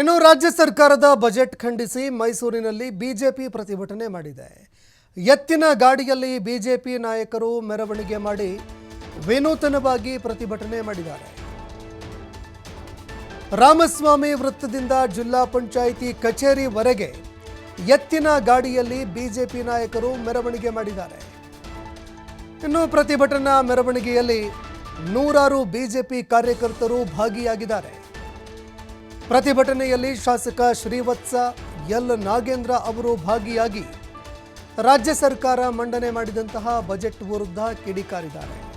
ಇನ್ನು ರಾಜ್ಯ ಸರ್ಕಾರದ ಬಜೆಟ್ ಖಂಡಿಸಿ ಮೈಸೂರಿನಲ್ಲಿ ಬಿಜೆಪಿ ಪ್ರತಿಭಟನೆ ಮಾಡಿದೆ. ಎತ್ತಿನ ಗಾಡಿಯಲ್ಲಿ ಬಿಜೆಪಿ ನಾಯಕರು ಮೆರವಣಿಗೆ ಮಾಡಿ ವಿನೂತನವಾಗಿ ಪ್ರತಿಭಟನೆ ಮಾಡಿದ್ದಾರೆ. ರಾಮಸ್ವಾಮಿ ವೃತ್ತದಿಂದ ಜಿಲ್ಲಾ ಪಂಚಾಯಿತಿ ಕಚೇರಿವರೆಗೆ ಎತ್ತಿನ ಗಾಡಿಯಲ್ಲಿ ಬಿಜೆಪಿ ನಾಯಕರು ಮೆರವಣಿಗೆ ಮಾಡಿದ್ದಾರೆ. ಇನ್ನು ಪ್ರತಿಭಟನಾ ಮೆರವಣಿಗೆಯಲ್ಲಿ ನೂರಾರು ಬಿಜೆಪಿ ಕಾರ್ಯಕರ್ತರು ಭಾಗಿಯಾಗಿದ್ದಾರೆ. ಪ್ರತಿಭಟನೆಯಲ್ಲಿ ಶಾಸಕ ಶ್ರೀವತ್ಸ ಎಲ್. ನಾಗೇಂದ್ರ ಅವರು ಭಾಗಿಯಾಗಿ ರಾಜ್ಯ ಸರ್ಕಾರ ಮಂಡನೆ ಮಾಡಿದಂತಹ ಬಜೆಟ್ ವಿರುದ್ಧ ಕಿಡಿಕಾರಿದ್ದಾರೆ.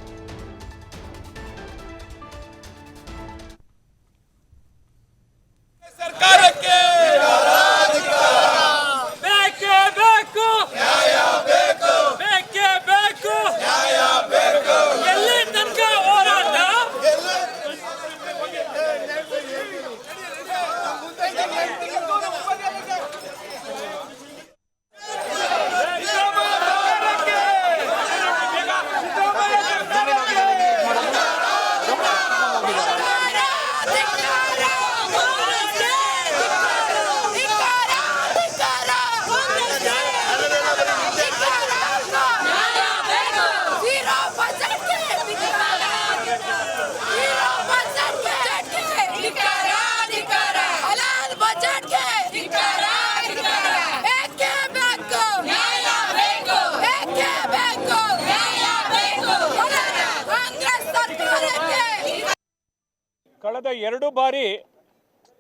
ಕಳೆದ ಎರಡು ಬಾರಿ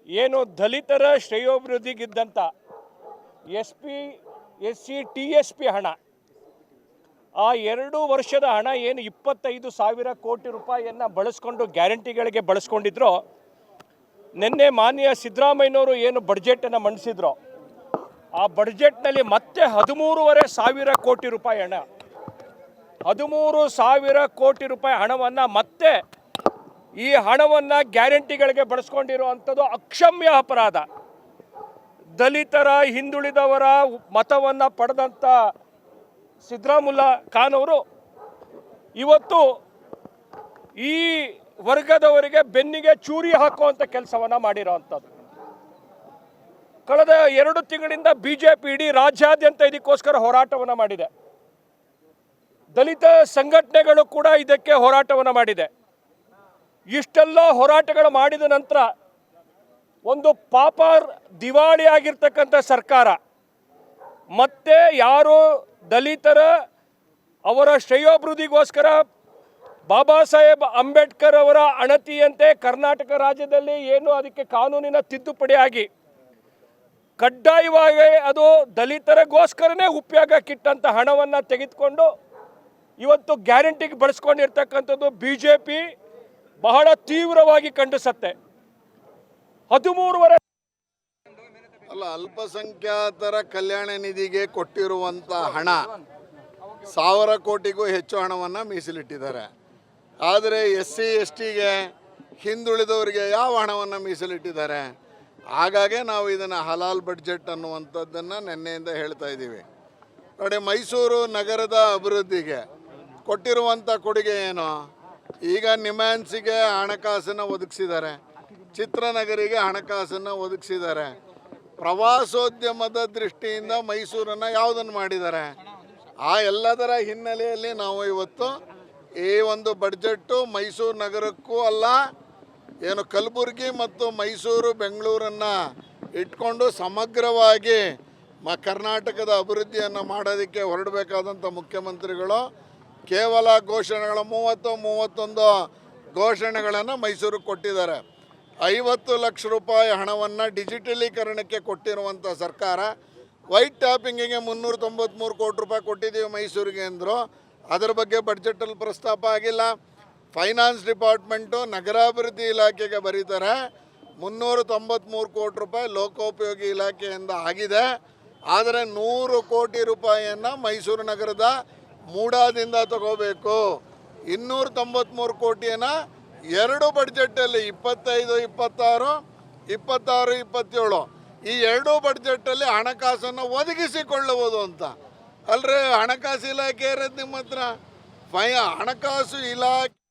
ಏನು ದಲಿತರ ಶ್ರೇಯೋಭಿವೃದ್ಧಿಗಿದ್ದಂಥ S P S C T S P ಹಣ, ಆ ಎರಡು ವರ್ಷದ ಹಣ ಏನು ಇಪ್ಪತ್ತೈದು ಸಾವಿರ ಕೋಟಿ ರೂಪಾಯಿಯನ್ನು ಬಳಸ್ಕೊಂಡು ಗ್ಯಾರಂಟಿಗಳಿಗೆ ಬಳಸ್ಕೊಂಡಿದ್ರು, ನಿನ್ನೆ ಮಾನ್ಯ ಸಿದ್ದರಾಮಯ್ಯನವರು ಏನು ಬಡ್ಜೆಟನ್ನು ಮಂಡಿಸಿದ್ರು, ಆ ಬಡ್ಜೆಟ್ನಲ್ಲಿ ಮತ್ತೆ ಹದಿಮೂರುವರೆ ಸಾವಿರ ಕೋಟಿ ರೂಪಾಯಿ ಹಣ, ಹದಿಮೂರು ಸಾವಿರ ಕೋಟಿ ರೂಪಾಯಿ ಹಣವನ್ನು ಮತ್ತೆ ಈ ಹಣವನ್ನು ಗ್ಯಾರಂಟಿಗಳಿಗೆ ಬಳಸ್ಕೊಂಡಿರುವಂಥದ್ದು ಅಕ್ಷಮ್ಯ ಅಪರಾಧ. ದಲಿತರ, ಹಿಂದುಳಿದವರ ಮತವನ್ನು ಪಡೆದಂಥ ಸಿದ್ದರಾಮುಲ್ಲಾ ಖಾನ್ ಅವರು ಇವತ್ತು ಈ ವರ್ಗದವರಿಗೆ ಬೆನ್ನಿಗೆ ಚೂರಿ ಹಾಕುವಂಥ ಕೆಲಸವನ್ನು ಮಾಡಿರೋವಂಥದ್ದು. ಕಳೆದ ಎರಡು ತಿಂಗಳಿಂದ ಬಿ ಜೆ ಪಿ ಇಡೀ ರಾಜ್ಯಾದ್ಯಂತ ಇದಕ್ಕೋಸ್ಕರ ಹೋರಾಟವನ್ನು ಮಾಡಿದೆ. ದಲಿತ ಸಂಘಟನೆಗಳು ಕೂಡ ಇದಕ್ಕೆ ಹೋರಾಟವನ್ನು ಮಾಡಿದೆ. ಇಷ್ಟೆಲ್ಲ ಹೋರಾಟಗಳು ಮಾಡಿದ ನಂತರ ಒಂದು ಪಾಪ ದಿವಾಳಿ ಆಗಿರ್ತಕ್ಕಂಥ ಸರ್ಕಾರ, ಮತ್ತೆ ಯಾರು ದಲಿತರ ಅವರ ಶ್ರೇಯೋಭಿವೃದ್ಧಿಗೋಸ್ಕರ ಬಾಬಾ ಸಾಹೇಬ್ ಅಂಬೇಡ್ಕರ್ ಅವರ ಅಣತಿಯಂತೆ ಕರ್ನಾಟಕ ರಾಜ್ಯದಲ್ಲಿ ಏನು ಅದಕ್ಕೆ ಕಾನೂನಿನ ತಿದ್ದುಪಡಿ ಆಗಿ ಕಡ್ಡಾಯವಾಗಿ ಅದು ದಲಿತರಿಗೋಸ್ಕರನೇ ಉಪಯೋಗಕ್ಕಿಟ್ಟಂಥ ಹಣವನ್ನು ತೆಗೆದುಕೊಂಡು ಇವತ್ತು ಗ್ಯಾರಂಟಿಗೆ ಬಳಸ್ಕೊಂಡಿರ್ತಕ್ಕಂಥದ್ದು ಬಿ ಜೆ ಪಿ ಬಹಳ ತೀವ್ರವಾಗಿ ಖಂಡಿಸತ್ತೆ. ಹದಿಮೂರುವರೆ ಅಲ್ಲ, ಅಲ್ಪಸಂಖ್ಯಾತರ ಕಲ್ಯಾಣ ನಿಧಿಗೆ ಕೊಟ್ಟಿರುವಂಥ ಹಣ ಸಾವಿರ ಕೋಟಿಗೂ ಹೆಚ್ಚು ಹಣವನ್ನು ಮೀಸಲಿಟ್ಟಿದ್ದಾರೆ. ಆದರೆ ಎಸ್ ಸಿ ಎಸ್ ಟಿಗೆ ಹಿಂದುಳಿದವರಿಗೆ ಯಾವ ಹಣವನ್ನು ಮೀಸಲಿಟ್ಟಿದ್ದಾರೆ? ಹಾಗಾಗಿ ನಾವು ಇದನ್ನು ಹಲಾಲ್ ಬಡ್ಜೆಟ್ ಅನ್ನುವಂಥದ್ದನ್ನು ನಿನ್ನೆಯಿಂದ ಹೇಳ್ತಾ ಇದ್ದೀವಿ. ನೋಡಿ, ಮೈಸೂರು ನಗರದ ಅಭಿವೃದ್ಧಿಗೆ ಕೊಟ್ಟಿರುವಂಥ ಕೊಡುಗೆ ಏನು? ಈಗ ನಿಮ್ಯಾನ್ಸಿಗೆ ಹಣಕಾಸನ್ನು ಒದಗಿಸಿದ್ದಾರೆ. ಚಿತ್ರನಗರಿಗೆ ಹಣಕಾಸನ್ನು ಒದಗಿಸಿದ್ದಾರೆ. ಪ್ರವಾಸೋದ್ಯಮದ ದೃಷ್ಟಿಯಿಂದ ಮೈಸೂರನ್ನು ಯಾವುದನ್ನು ಮಾಡಿದ್ದಾರೆ? ಆ ಎಲ್ಲದರ ಹಿನ್ನೆಲೆಯಲ್ಲಿ ನಾವು ಇವತ್ತು ಈ ಒಂದು ಬಡ್ಜೆಟ್ಟು ಮೈಸೂರು ನಗರಕ್ಕೂ ಅಲ್ಲ, ಏನು ಕಲಬುರಗಿ ಮತ್ತು ಮೈಸೂರು, ಬೆಂಗಳೂರನ್ನು ಇಟ್ಕೊಂಡು ಸಮಗ್ರವಾಗಿ ಮ, ಕರ್ನಾಟಕದ ಅಭಿವೃದ್ಧಿಯನ್ನು ಮಾಡೋದಕ್ಕೆ ಹೊರಡಬೇಕಾದಂಥ ಮುಖ್ಯಮಂತ್ರಿಗಳು ಕೇವಲ ಘೋಷಣೆಗಳು ಮೂವತ್ತು, ಮೂವತ್ತೊಂದು ಘೋಷಣೆಗಳನ್ನು ಮೈಸೂರಿಗೆ ಕೊಟ್ಟಿದ್ದಾರೆ. ಐವತ್ತು ಲಕ್ಷ ರೂಪಾಯಿ ಹಣವನ್ನು ಡಿಜಿಟಲೀಕರಣಕ್ಕೆ ಕೊಟ್ಟಿರುವಂಥ ಸರ್ಕಾರ, ವೈಟ್ ಟ್ಯಾಪಿಂಗಿಗೆ ಮುನ್ನೂರ ತೊಂಬತ್ತ್ಮೂರು ಕೋಟಿ ರೂಪಾಯಿ ಕೊಟ್ಟಿದ್ದೀವಿ ಮೈಸೂರಿಗೆ ಅಂದರು. ಅದರ ಬಗ್ಗೆ ಬಡ್ಜೆಟಲ್ಲಿ ಪ್ರಸ್ತಾಪ ಆಗಿಲ್ಲ. ಫೈನಾನ್ಸ್ ಡಿಪಾರ್ಟ್ಮೆಂಟು ನಗರಾಭಿವೃದ್ಧಿ ಇಲಾಖೆಗೆ ಬರೀತಾರೆ. ಮುನ್ನೂರ ತೊಂಬತ್ತ್ಮೂರು ಕೋಟಿ ರೂಪಾಯಿ ಲೋಕೋಪಯೋಗಿ ಇಲಾಖೆಯಿಂದ ಆಗಿದೆ. ಆದರೆ ನೂರು ಕೋಟಿ ರೂಪಾಯಿಯನ್ನು ಮೈಸೂರು ನಗರದ ಮೂಡಾದಿಂದ ತಗೋಬೇಕು. ಇನ್ನೂರ ತೊಂಬತ್ತ್ಮೂರು ಕೋಟಿಯನ್ನು ಎರಡು ಬಡ್ಜೆಟಲ್ಲಿ ಇಪ್ಪತ್ತೈದು, ಇಪ್ಪತ್ತಾರು ಇಪ್ಪತ್ತಾರು, ಇಪ್ಪತ್ತೇಳು ಈ ಎರಡೂ ಬಡ್ಜೆಟಲ್ಲಿ ಹಣಕಾಸನ್ನು ಒದಗಿಸಿಕೊಳ್ಳುವುದು ಅಂತ. ಅಲ್ರಿ ಹಣಕಾಸು ಇಲಾಖೆ ಇರೋದು ನಿಮ್ಮ ಹತ್ರ ಹಣಕಾಸು ಇಲಾಖೆ